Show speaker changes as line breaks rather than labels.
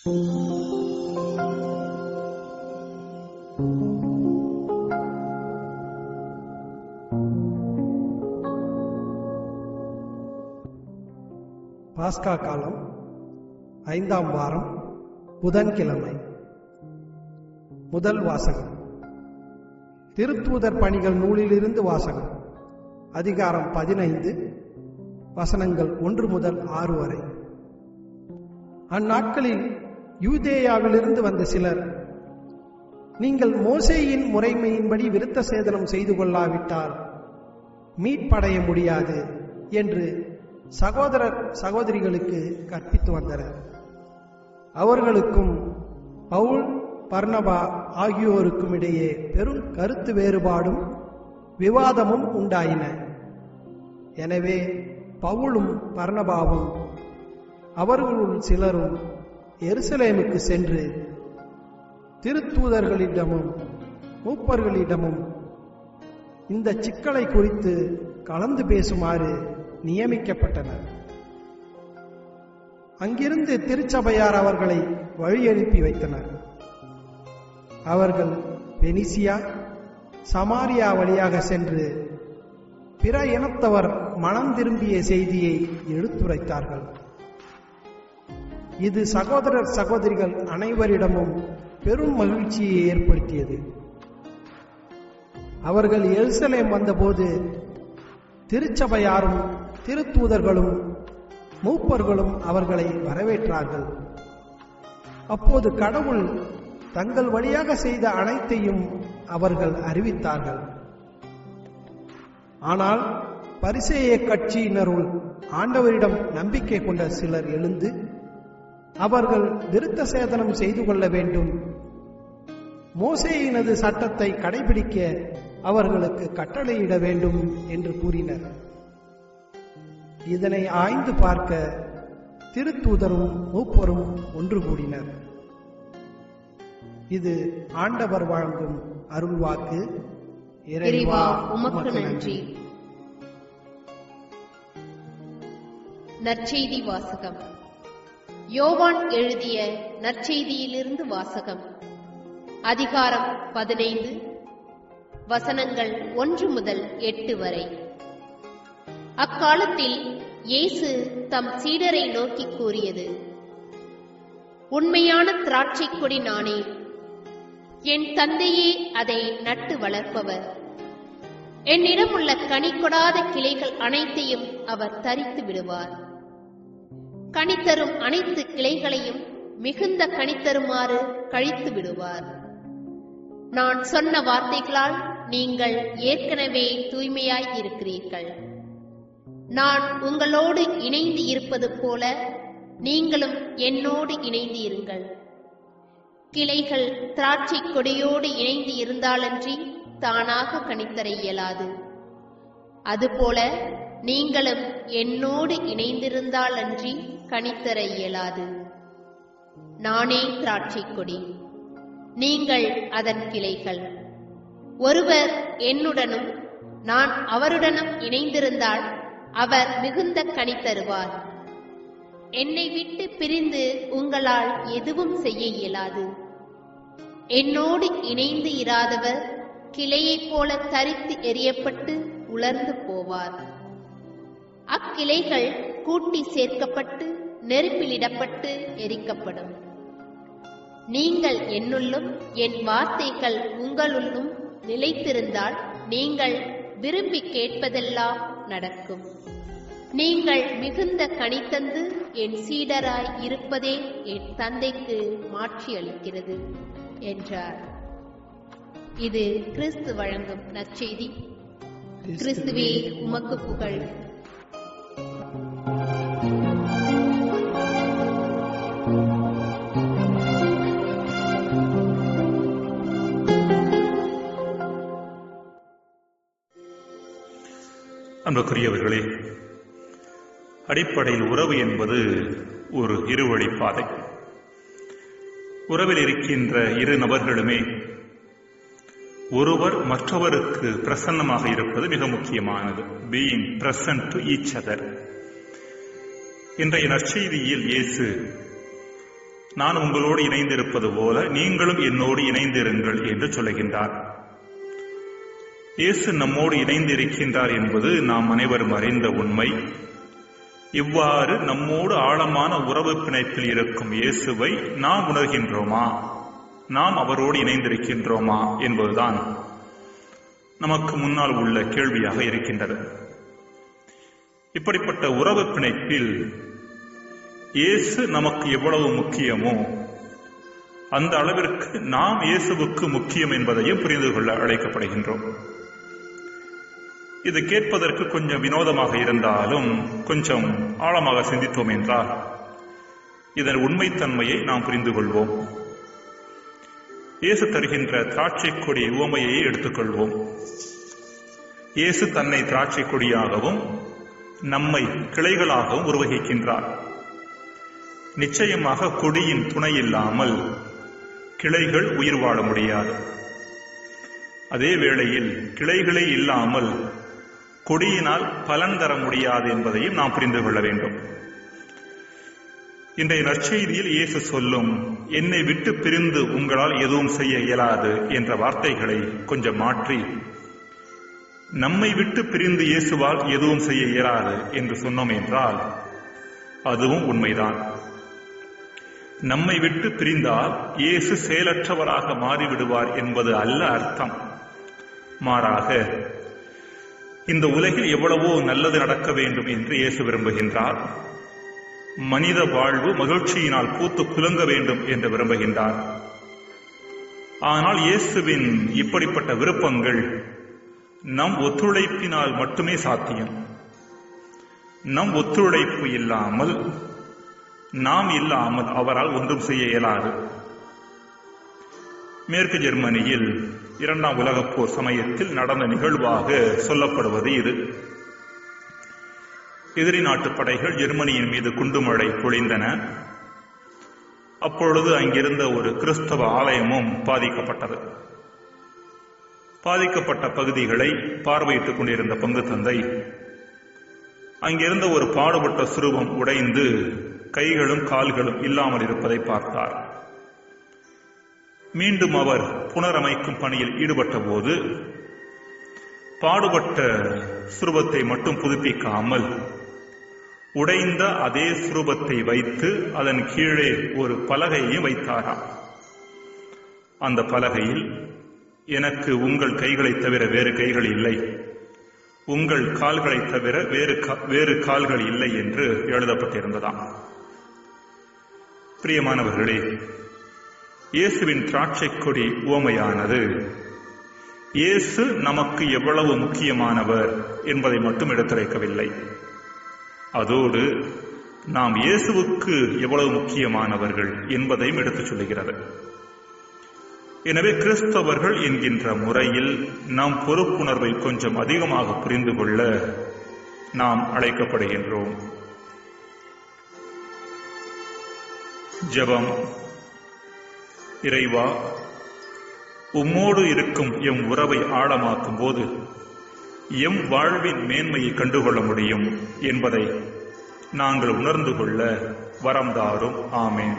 பாஸ்கா காலம் ஐந்தாம் வாரம் புதன்கிழமை. முதல் வாசகம். திருத்தூதர் பணிகள் நூலிலிருந்து வாசகம். அதிகாரம் பதினைந்து வசனங்கள் ஒன்று முதல் ஆறு வரை. அந்நாட்களில் யூதேயாவிலிருந்து வந்த சிலர் நீங்கள் மோசேயின் முறைமையின்படி விருத்த சேதனம் செய்து கொள்ளாவிட்டால் மீட்படைய முடியாது என்று சகோதரர் சகோதரிகளுக்கு கற்பித்து வந்தனர். அவர்களுக்கும் பவுல் பர்ணபா ஆகியோருக்கும் இடையே பெரும் கருத்து வேறுபாடும் விவாதமும் உண்டாயின. எனவே பவுலும் பர்ணபாவும் அவர்களுள் சிலரும் எருசலேமுக்கு சென்று திருத்தூதர்களிடமும் மூப்பர்களிடமும் இந்த சிக்கலை குறித்து கலந்து பேசுமாறு நியமிக்கப்பட்டனர். அங்கிருந்து திருச்சபையார் அவர்களை வழி அனுப்பி வைத்தனர். அவர்கள் பெனிசியா சமாரியா வழியாக சென்று பிற இனத்தவர் மனம் திரும்பிய செய்தியை எடுத்துரைத்தார்கள். இது சகோதரர் சகோதரிகள் அனைவரிடமும் பெரும் மகிழ்ச்சியை ஏற்படுத்தியது. அவர்கள் எருசலேம் வந்தபோது திருச்சபையாரும் திருத்தூதர்களும் மூப்பர்களும் அவர்களை வரவேற்றார்கள். அப்போது கடவுள் தங்கள் வழியாக செய்த அனைத்தையும் அவர்கள் அறிவித்தார்கள். ஆனால் பரிசேய கட்சியினருள் ஆண்டவரிடம் நம்பிக்கை கொண்ட சிலர் எழுந்து அவர்கள் விருத்த சேதனம் செய்து கொள்ள வேண்டும். மோசேயினது சட்டத்தை கடைபிடிக்க அவர்களுக்கு கட்டளையிட வேண்டும் என்று கூறினர். இதனை ஆய்ந்து பார்க்க திருத்தூதரும் மூப்பரும் ஒன்று கூடினர். இது ஆண்டவர் வழங்கும் அருள்வாக்கு
இறைவா உமக்கு நன்றி. நற்செய்தி வாசகம். யோவான் எழுதிய நற்செய்தியிலிருந்து வாசகம். அதிகாரம் பதினைந்து வசனங்கள் ஒன்று முதல் எட்டு வரை. அக்காலத்தில் இயேசு தம் சீடரை நோக்கி கூறியது உண்மையான திராட்சை கொடி நானே என் தந்தையே அதை நட்டு வளர்ப்பவர். என்னிடம் உள்ள கனி கொடாத கிளைகள் அனைத்தையும் அவர் தரித்து விடுவார். கனித்தரும் அனைத்து கிளைகளையும் மிகுந்த கணித்தருமாறு கழித்து விடுவார். நான் சொன்ன வார்த்தைகளால் நீங்கள் ஏற்கனவே தூய்மையாய் இருக்கிறீர்கள். நான் உங்களோடு இணைந்து இருப்பது போல நீங்களும் என்னோடு இணைந்து இருங்கள் கிளைகள் திராட்சை கொடியோடு இணைந்து இருந்தாலன்றி தானாக கணித்தர இயலாது. அதுபோல நீங்களும் என்னோடு இணைந்திருந்தாலன்றி கணித்தர இயலாது. நானே திராட்சை கொடி. நீங்கள் அதன் கிளைகள். ஒருவர் என்னுடனும் நான் அவருடனும் இணைந்திருந்தால் அவர் மிகுந்த கனி தருவார். என்னை விட்டு பிரிந்து உங்களால் எதுவும் செய்ய இயலாது. என்னோடு இணைந்து இராதவர் கிளையைப் போல தரித்து எறியப்பட்டு உலர்ந்து போவார். அக்கிளைகள் கூட்டி சேர்க்கப்பட்டு நெருப்பிலிடப்பட்டு எரிக்கப்படும். நீங்கள் என்னுள்ளும் என் வார்த்தைகள் உங்களுள்ளும் நிலைத்திருந்தால் நீங்கள் விரும்பி கேட்பதெல்லாம் நடக்கும். நீங்கள் மிகுந்த கனித்தந்து என் சீடராய் இருப்பதே என் தந்தைக்கு மாட்சி அளிக்கிறது என்றார். இது கிறிஸ்து வழங்கும் நற்செய்தி. கிறிஸ்துவே உமக்கு புகழ்.
அன்புக்குரியவர்களே அடிப்படையில் உறவு என்பது ஒரு இருவழி பாதை. உறவில் இருக்கின்ற இரு நபர்களுமே ஒருவர் மற்றவருக்கு பிரசன்னமாக இருப்பது மிக முக்கியமானது. Being present to each other இன்றைய நற்செய்தியில் இயேசு நான் உங்களோடு இணைந்திருப்பது போல நீங்களும் என்னோடு இணைந்திருங்கள் என்று சொல்லுகின்றார். இயேசு நம்மோடு இணைந்திருக்கின்றார் என்பது நாம் அனைவரும் அறிந்த உண்மை. இவ்வாறு நம்மோடு ஆழமான உறவு பிணைப்பில் இருக்கும் இயேசுவை நாம் உணர்கின்றோமா? நாம் அவரோடு இணைந்திருக்கின்றோமா என்பதுதான் நமக்கு முன்னால் உள்ள கேள்வியாக இருக்கின்றது. இப்படிப்பட்ட உறவு பிணைப்பில் இயேசு நமக்கு எவ்வளவு முக்கியமோ அந்த அளவிற்கு நாம் இயேசுவுக்கு முக்கியம் என்பதையும் புரிந்து கொள்ள அழைக்கப்படுகின்றோம். இது கேட்பதற்கு கொஞ்சம் வினோதமாக இருந்தாலும் கொஞ்சம் ஆழமாக சிந்தித்தோம் என்றால் இதன் உண்மைத்தன்மையை நாம் புரிந்து கொள்வோம். இயேசு தருகின்ற திராட்சை கொடி உவமையை எடுத்துக்கொள்வோம் இயேசு தன்னை திராட்சை கொடியாகவும் நம்மை கிளைகளாகவும் உருவகிக்கின்றார். நிச்சயமாக கொடியின் துணை இல்லாமல் கிளைகள் உயிர் வாழ முடியாது. அதே வேளையில் கிளைகளே இல்லாமல் கொடியினால் பலன் தர முடியாது என்பதையும் நாம் புரிந்து கொள்ள வேண்டும். இன்றைய நற்செய்தியில் இயேசு சொல்லும் என்னை விட்டு பிரிந்து உங்களால் எதுவும் செய்ய இயலாது என்ற வார்த்தைகளை கொஞ்சம் மாற்றி நம்மை விட்டு பிரிந்து இயேசுவால் எதுவும் செய்ய இயலாது என்று சொன்னோம் என்றால் அதுவும் உண்மைதான். நம்மை விட்டு பிரிந்தால் இயேசு செயலற்றவராக மாறிவிடுவார் என்பது அல்ல அர்த்தம். மாறாக இந்த உலகில் எவ்வளவோ நல்லது நடக்க வேண்டும் என்று இயேசு விரும்புகின்றார். மனித வாழ்வு மகிழ்ச்சியினால் பூத்து குலுங்க வேண்டும் என்று விரும்புகின்றார். ஆனால் இயேசுவின் இப்படிப்பட்ட விருப்பங்கள் நம் ஒத்துழைப்பினால் மட்டுமே சாத்தியம். நம் ஒத்துழைப்பு இல்லாமல் நாம் இல்லாமல் அவரால் ஒன்றும் செய்ய இயலாது. மேற்கு ஜெர்மனியில் இரண்டாம் உலகப் போர் சமயத்தில் நடந்த நிகழ்வாக சொல்லப்படுவது இது. எதிரி நாட்டு படைகள் ஜெர்மனியின் மீது குண்டுமழை பொழிந்தன. அப்பொழுது அங்கிருந்த ஒரு கிறிஸ்தவ ஆலயமும் பாதிக்கப்பட்டது. பாதிக்கப்பட்ட பகுதிகளை பார்வையிட்டுக் கொண்டிருந்த பங்கு தந்தை அங்கிருந்த ஒரு பாடுபட்ட சுரூபம் உடைந்து கைகளும் கால்களும் இல்லாமல் இருப்பதை பார்த்தார். மீண்டும் அவர் புனரமைக்கும் பணியில் ஈடுபட்ட போது பாடுபட்ட சுரூபத்தை மட்டும் புதுப்பிக்காமல் உடைந்த அதே சுரூபத்தை வைத்து அதன் கீழே ஒரு பலகையையும் வைத்தாராம். அந்த பலகையில் எனக்கு உங்கள் கைகளை தவிர வேறு கைகள் இல்லை. உங்கள் கால்களை தவிர வேறு கா- வேறு கால்கள் இல்லை என்று எழுதப்பட்டிருந்ததாம். பிரியமானவர்களே இயேசுவின் திராட்சை கொடி உவமையானது. இயேசு நமக்கு எவ்வளவு முக்கியமானவர் என்பதை மட்டும் எடுத்துரைக்கவில்லை. அதோடு நாம் இயேசுவுக்கு எவ்வளவு முக்கியமானவர்கள் என்பதையும் எடுத்துச் சொல்லுகிறது. எனவே கிறிஸ்தவர்கள் என்கின்ற முறையில் நாம் பொறுப்புணர்வை கொஞ்சம் அதிகமாக புரிந்து கொள்ள நாம் அழைக்கப்படுகின்றோம். ஜெபம். இறைவா உம்மோடு இருக்கும் எம் உறவை ஆழமாக்கும் போது எம் வாழ்வின் மேன்மையை கண்டுகொள்ள முடியும் என்பதை நாங்கள் உணர்ந்து கொள்ள வரம் தாரும். ஆமேன்.